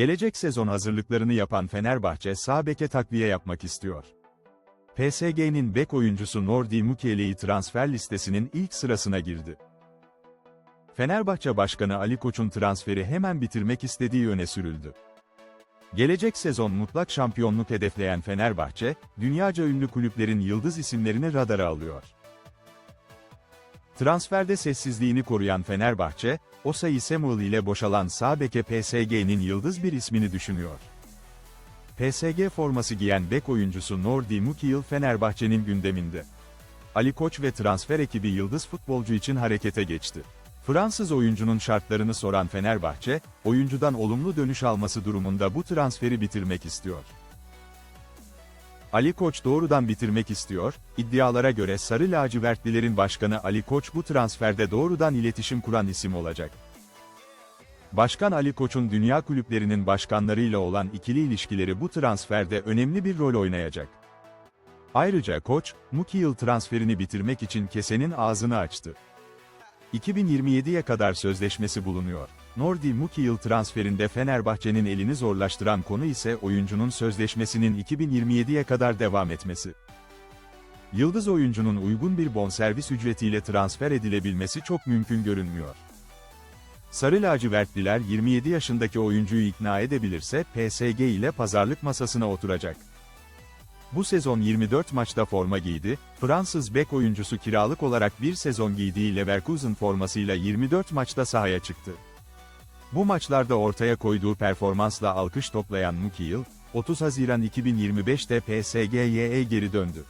Gelecek sezon hazırlıklarını yapan Fenerbahçe sağ beke takviye yapmak istiyor. PSG'nin bek oyuncusu Nordi Mukiele'yi transfer listesinin ilk sırasına girdi. Fenerbahçe Başkanı Ali Koç'un transferi hemen bitirmek istediği öne sürüldü. Gelecek sezon mutlak şampiyonluk hedefleyen Fenerbahçe, dünyaca ünlü kulüplerin yıldız isimlerini radara alıyor. Transferde sessizliğini koruyan Fenerbahçe, Osayi Samuel ile boşalan sağ PSG'nin yıldız bir ismini düşünüyor. PSG forması giyen bek oyuncusu Nordi Mukiel Fenerbahçe'nin gündeminde. Ali Koç ve transfer ekibi yıldız futbolcu için harekete geçti. Fransız oyuncunun şartlarını soran Fenerbahçe, oyuncudan olumlu dönüş alması durumunda bu transferi bitirmek istiyor. Ali Koç doğrudan bitirmek istiyor, iddialara göre Sarı Lacivertlilerin başkanı Ali Koç bu transferde doğrudan iletişim kuran isim olacak. Başkan Ali Koç'un dünya kulüplerinin başkanlarıyla olan ikili ilişkileri bu transferde önemli bir rol oynayacak. Ayrıca Koç, Mukiel transferini bitirmek için kesenin ağzını açtı. 2027'ye kadar sözleşmesi bulunuyor. Nordi Mukiel transferinde Fenerbahçe'nin elini zorlaştıran konu ise oyuncunun sözleşmesinin 2027'ye kadar devam etmesi. Yıldız oyuncunun uygun bir bonservis ücretiyle transfer edilebilmesi çok mümkün görünmüyor. Sarı lacivertliler 27 yaşındaki oyuncuyu ikna edebilirse PSG ile pazarlık masasına oturacak. Bu sezon 24 maçta forma giydi, Fransız bek oyuncusu kiralık olarak bir sezon giydiği Leverkusen formasıyla 24 maçta sahaya çıktı. Bu maçlarda ortaya koyduğu performansla alkış toplayan Mukiel, 30 Haziran 2025'te PSG'ye geri döndü.